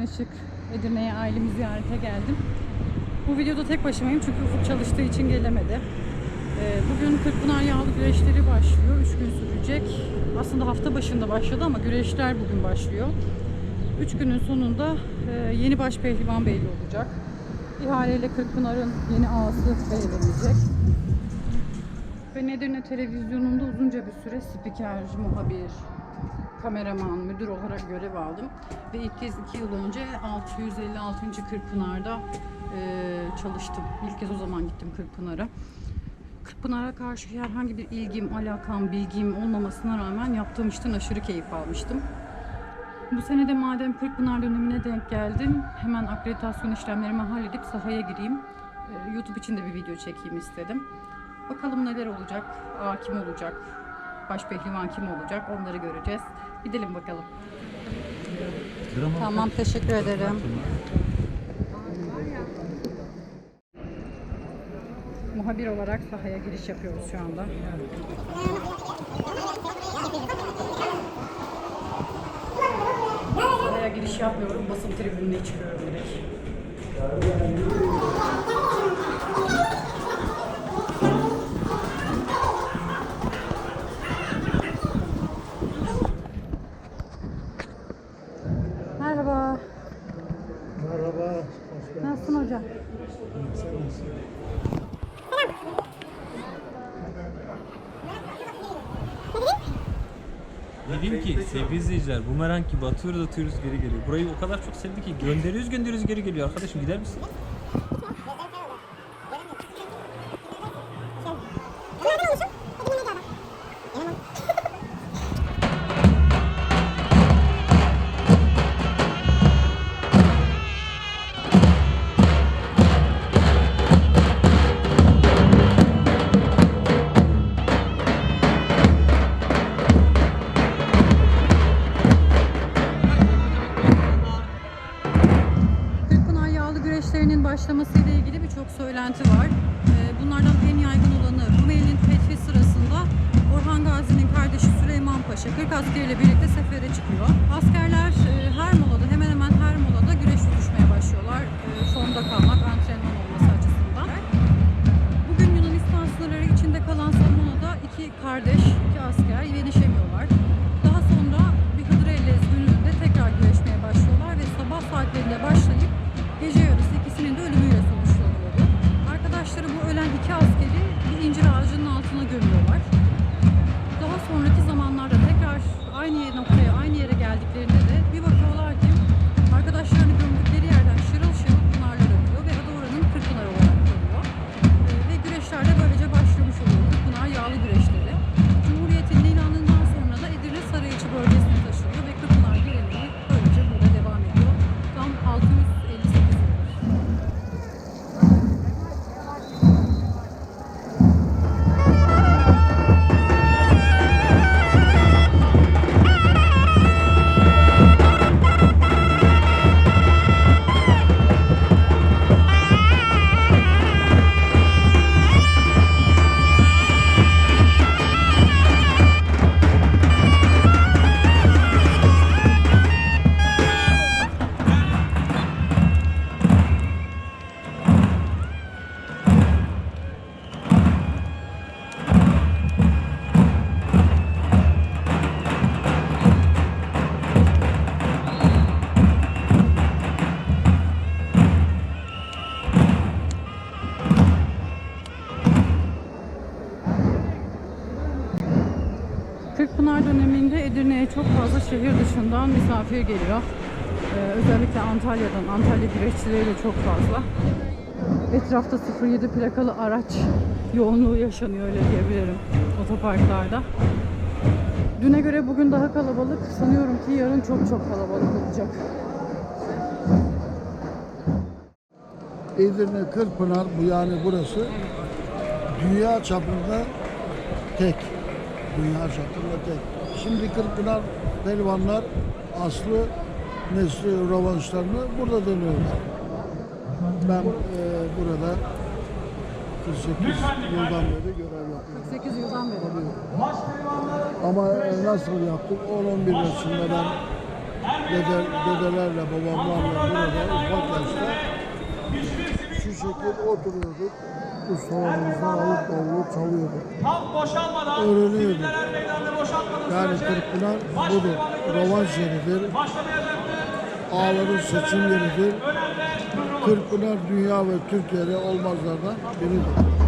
yaklaşık Edirne'ye ailemi ziyarete geldim. Bu videoda tek başımayım çünkü Ufuk çalıştığı için gelemedi. Ee, Bugün Kırkpınar Yağlı Güreşleri başlıyor. 3 gün sürecek. Aslında hafta başında başladı ama güreşler bugün başlıyor. 3 günün sonunda e, yeni baş pehlivan belli olacak. İhaleyle Kırkpınar'ın yeni ağası belirlenecek. Ben Edirne televizyonunda uzunca bir süre spiker, muhabir, kameraman, müdür olarak görev aldım. Ve ilk kez iki yıl önce 656. Kırkpınar'da e, çalıştım. İlk kez o zaman gittim Kırkpınar'a. Kırkpınar'a karşı herhangi bir ilgim, alakam, bilgim olmamasına rağmen yaptığım işten aşırı keyif almıştım. Bu sene de madem Kırkpınar dönemine denk geldim, hemen akreditasyon işlemlerimi halledip sahaya gireyim. Ee, YouTube için de bir video çekeyim istedim. Bakalım neler olacak, ağa kim olacak, baş pehlivan kim olacak onları göreceğiz. Gidelim bakalım. Tamam, teşekkür ederim. Muhabir olarak sahaya giriş yapıyoruz şu anda. Sahaya giriş yapmıyorum, basın tribününe çıkıyorum direkt. Sevgili izleyiciler bumerang gibi atıyoruz atıyoruz geri geliyor. Burayı o kadar çok sevdi ki gönderiyoruz gönderiyoruz geri geliyor. Arkadaşım gider misin? Başlamasıyla ilgili birçok söylenti var. Ee, Bunlardan en yaygın olanı Rumeli'nin fethi sırasında Orhan Gazi'nin kardeşi Süleyman Paşa 40 askeriyle birlikte sefere çıkıyor. Askerler e, her molada hemen hemen her molada güreş tutuşmaya başlıyorlar. E, Formda kalmak, antrenman olması açısından. Bugün Yunanistan sınırları içinde kalan Salmona'da iki kardeş, iki asker yenişemiyorlar. Arkadaşları bu ölen iki askeri bir incir ağacının altına gömüyorlar. Daha sonraki zamanlarda tekrar aynı noktaya, aynı yere geldiklerinde dışından misafir geliyor. Ee, özellikle Antalya'dan, Antalya güreşçileri de çok fazla. Etrafta 07 plakalı araç yoğunluğu yaşanıyor öyle diyebilirim otoparklarda. Düne göre bugün daha kalabalık. Sanıyorum ki yarın çok çok kalabalık olacak. Edirne Kırpınar bu yani burası dünya çapında tek. Dünya çapında tek. Şimdi Kırpınar pehlivanlar aslı nesli rövanşlarını burada dönüyorlar. Ben e, burada 48 yıldan beri görev yapıyorum. 48 yıldan beri. Ama e, nasıl yaptık? 10-11 yaşında ben dede, dedelerle, babamlarla burada ufak yaşta şu şekilde oturuyorduk. Bu salonumuzdan alıp davulu çalıyorduk. Halk boşalmadan Öğreniyorduk. Yani Kırkpınar budur. Başlamaya döndü. Ağların seçim yeridir. Kırkpınar dünya ve Türkiye'de olmazlardan biridir.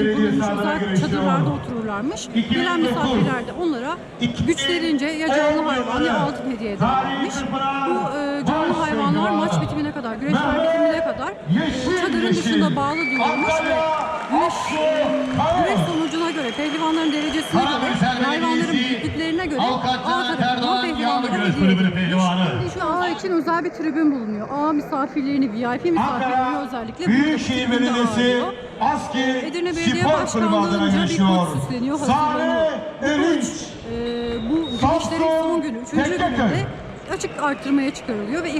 İçin kurulmuş özel çadırlarda otururlarmış. 2009. Gelen misafirler de onlara güçlerince ya canlı hayvan ya altın hediye ederlermiş. Bu e, canlı hayvanlar maç bitimine kadar, güreşler bitimine kadar bu çadırın dışında bağlı durulmuş ve güreş, güreş sonucuna göre, pehlivanların derecesine göre, hayvanların büyüklüklerine göre Caner tarafından pehlivanlara hediye edilmiş. pehlivanı. Şu ağ için özel bir tribün bulunuyor. Ağ misafirlerini, VIP misafirlerini özellikle burada bu tribünde ağırlıyor. ASKİ Edirne Belediye Spor Kulübü adına kurs süsleniyor, Sahne hazırlanıyor. Bu Övünç. e, bu güreşlerin son günü, üçüncü gününde açık artırmaya çıkarılıyor ve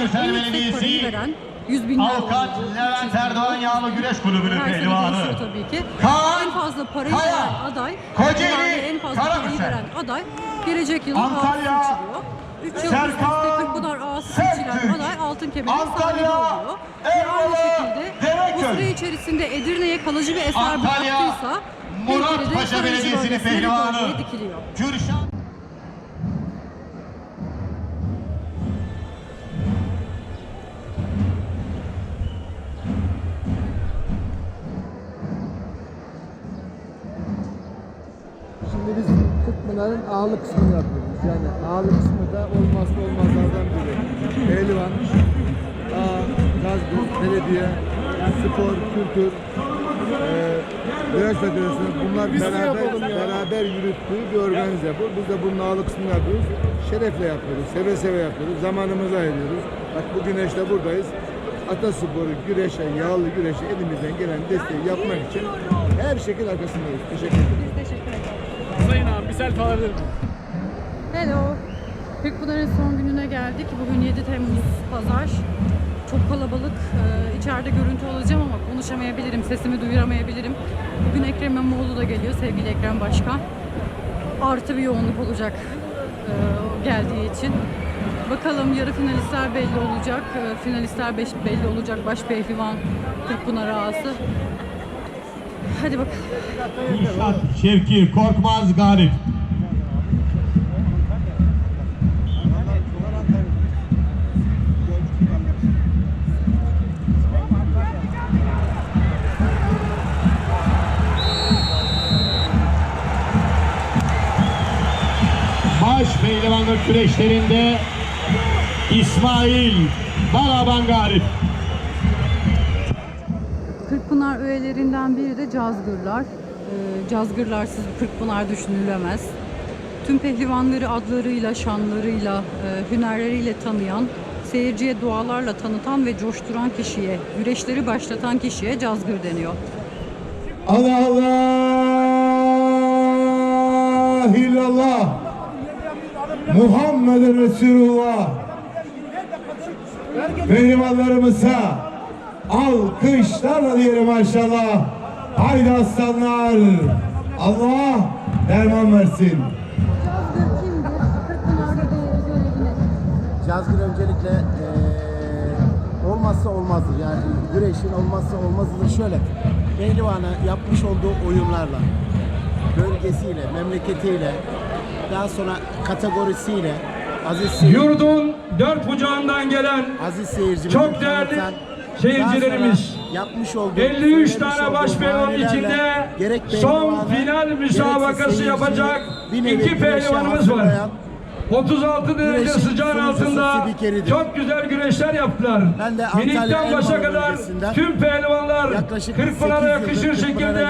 Mesele en yüksek parayı veren 100 bin lira Avukat Levent 300 bin lira. Erdoğan Yağlı Güreş Kulübü'nün pehlivanı. tabii ki. Kaan en fazla parayı Kaya, veren aday, Kocaeli, ihale en fazla parayı veren aday gelecek yıl Antalya, ağası seçiliyor. 3 yıl üst üste Serkan, Seçilen Sertürk. aday altın kemerin sahibi oluyor. Ve aynı şekilde bu süre içerisinde Edirne'ye kalıcı bir eser Antalya, bıraktıysa Murat Paşa Belediyesi'nin pehlivanı. Kürşat Kırkpınar'ın ağırlık kısmını yapıyoruz. Yani ağırlık kısmı da olmazsa olmazlardan biri. Pehlivan, ağ, gazgır, belediye, spor, kültür, e, güreş federasyonu bunlar beraber, beraber yürüttüğü bir organize bu. Biz de bunun ağırlık kısmını yapıyoruz. Şerefle yapıyoruz, seve seve yapıyoruz, zamanımızı ayırıyoruz. Bak bugün işte buradayız. Atasporu, güreşe, yağlı güreşe elimizden gelen desteği yapmak için her şekil arkasındayız. Teşekkür ederim. Bir selfie alabilir miyim? Hello. Kırkpınar'ın son gününe geldik. Bugün 7 Temmuz Pazar. Çok kalabalık. Ee, içeride görüntü alacağım ama konuşamayabilirim, sesimi duyuramayabilirim. Bugün Ekrem İmamoğlu da geliyor, sevgili Ekrem Başkan. Artı bir yoğunluk olacak e, geldiği için. Bakalım yarı finalistler belli olacak. E, finalistler beş, belli olacak. Baş pehlivan Kırkpınar ağası. Hadi bakalım. Kürşat Şevki Korkmaz Galip. Baş pehlivanlık güreşlerinde İsmail Balaban Galip. Üyelerinden biri de cazgırlar. Ee, cazgırlarsız Kırkpınar düşünülemez. Tüm pehlivanları adlarıyla, şanlarıyla, e, hünerleriyle tanıyan, seyirciye dualarla tanıtan ve coşturan kişiye, güreşleri başlatan kişiye cazgır deniyor. Allah Allah illallah Muhammed Resulullah Pehlivanlarımıza alkışlarla diyelim maşallah Haydi aslanlar Allah derman versin Cazgır öncelikle eee, olmazsa olmazdır. Yani güreşin olmazsa olmazıdır. Şöyle, Pehlivan'a yapmış olduğu oyunlarla, bölgesiyle, memleketiyle, daha sonra kategorisiyle aziz Yurdun dört bucağından gelen aziz seyircimizi Çok değerli seyircilerimiz, yapmış olduğu 53 söylemiş tane olduğu baş pehlivan bahanelerle içinde son final müsabakası yapacak iki pehlivanımız var. hazırlayan 36 derece sıcağın altında çok güzel güreşler yaptılar. Minikten başa kadar tüm pehlivanlar yaklaşık Kırkpınar'a 8 yakışır şekilde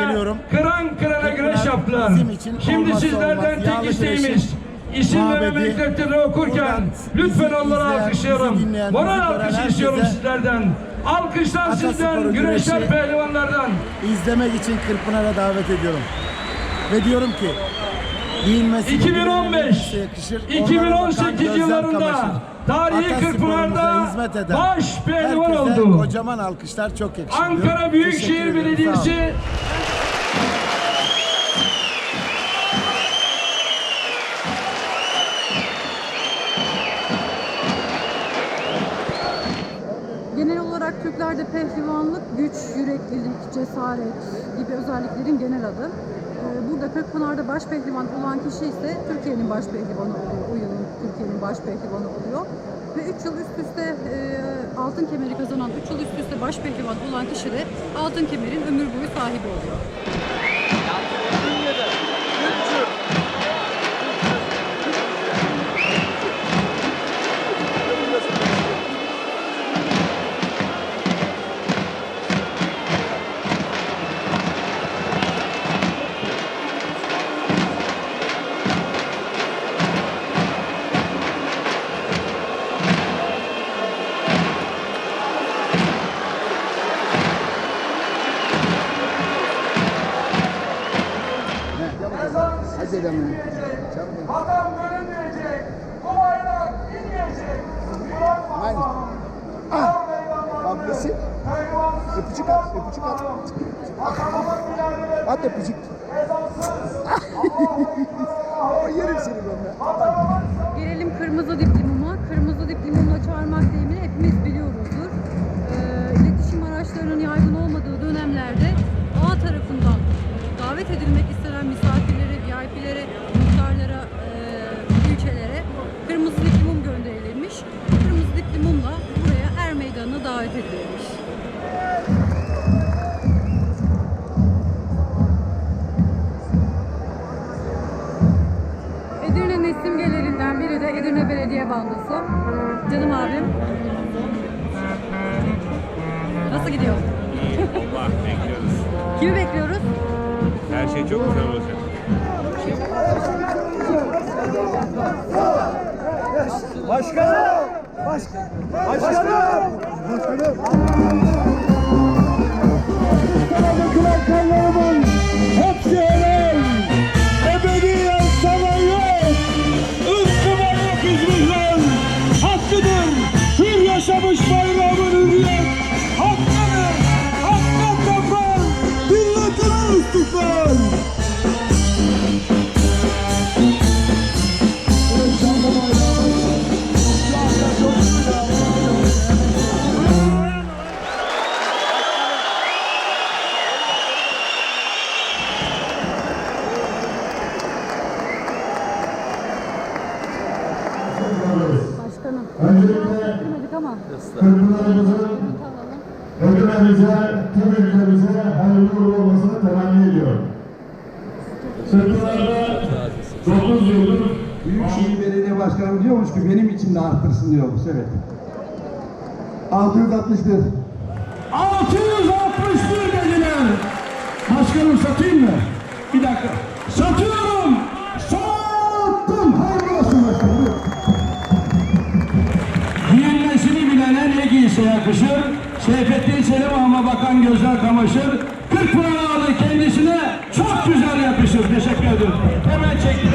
kıran kırana güreş yaptılar. Şimdi sizlerden tek isteğimiz isim ve mabedi. memleketleri okurken lütfen bizi dinleyen, Moral alkışı istiyorum sizlerden. Alkışlar Atasporu sizden, güreşler pehlivanlardan. izlemek için Kırkpınar'a davet ediyorum. Ve diyorum ki giyinmesi 2015, yakışır. 2018 yıllarında tarihi Kırkpınar'da baş pehlivan oldu. kocaman alkışlar çok yakışır. Ankara. Büyükşehir. Belediyesi Türklerde pehlivanlık, güç, yüreklilik, cesaret gibi özelliklerin genel adı. Ee, Burada Kırkpınar'da baş pehlivan olan kişi ise Türkiye'nin baş pehlivanı oluyor. O yılın Türkiye'nin baş pehlivanı oluyor. Ve 3 yıl üst üste e, altın kemeri kazanan, 3 yıl üst üste baş pehlivan olan kişi de altın kemerin ömür boyu sahibi oluyor. At öpücük. yerim seni ben. Gelelim kırmızı diplimuma. Kırmızı diplimumla çağırmak deyimini Belediye Bandosu. Canım abim. Nasıl gidiyor? Allah bekliyoruz. Kimi bekliyoruz? Her şey çok güzel olacak. Hepsi helal. Alalım. Edirne'mize, tüm ülkemize hayırlı uğurlu olmasını temenni ediyorum. Kırkpınar'da 9 yıldır Büyükşehir Belediye Başkanım diyormuş ki benim için de arttırsın diyormuş evet. 661. 661 dediler. Başkanım satayım mı? Bir dakika. Satıyorum. Giyse yakışır. Seyfettin Selim ama bakan gözler kamaşır. Kırkpınar ağlı kendisine çok güzel yakışır. Teşekkür ederim. Hemen çekilir.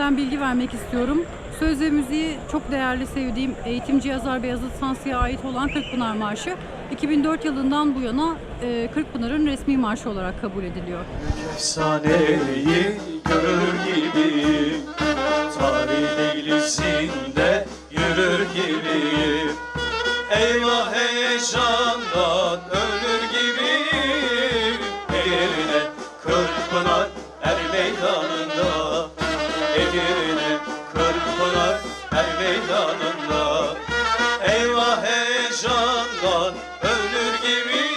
Önden bilgi vermek istiyorum. Söz ve müziği çok değerli sevdiğim eğitimci yazar Beyazıt Sansı'ya ait olan Kırkpınar Marşı 2004 yılından bu yana e, Kırkpınar'ın resmi marşı olarak kabul ediliyor. efsaneyi görür gibi Tarih yürür gibi Eyvah heyecandan ölür gibi.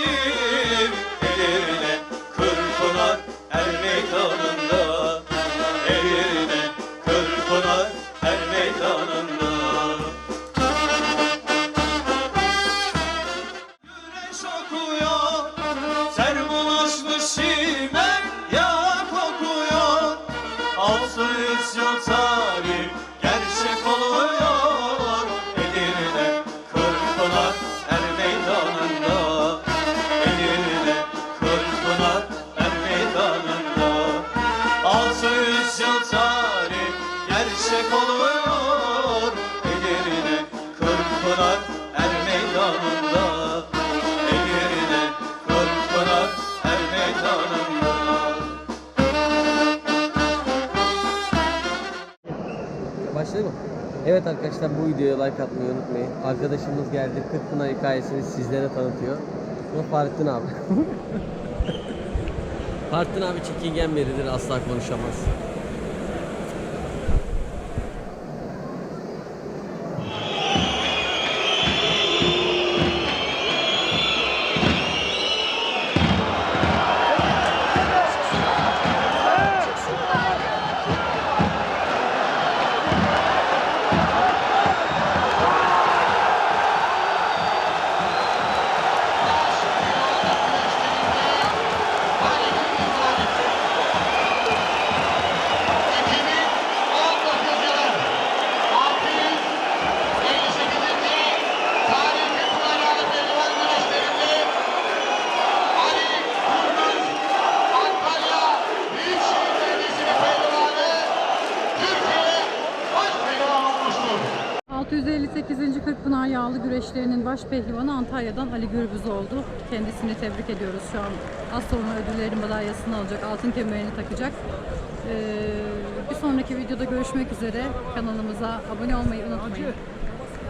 Başladı mı? Evet arkadaşlar bu videoya like atmayı unutmayın. Arkadaşımız geldi. Kırkpınar hikayesini sizlere tanıtıyor. Bu Fahrettin abi. Fahrettin abi çekingen biridir. Asla konuşamaz. Güreşlerinin baş pehlivanı Antalya'dan Ali Gürbüz oldu. Kendisini tebrik ediyoruz şu an. Az sonra ödüllerin madalyasını alacak, altın kemerini takacak. Ee, bir sonraki videoda görüşmek üzere. Kanalımıza abone olmayı unutmayın.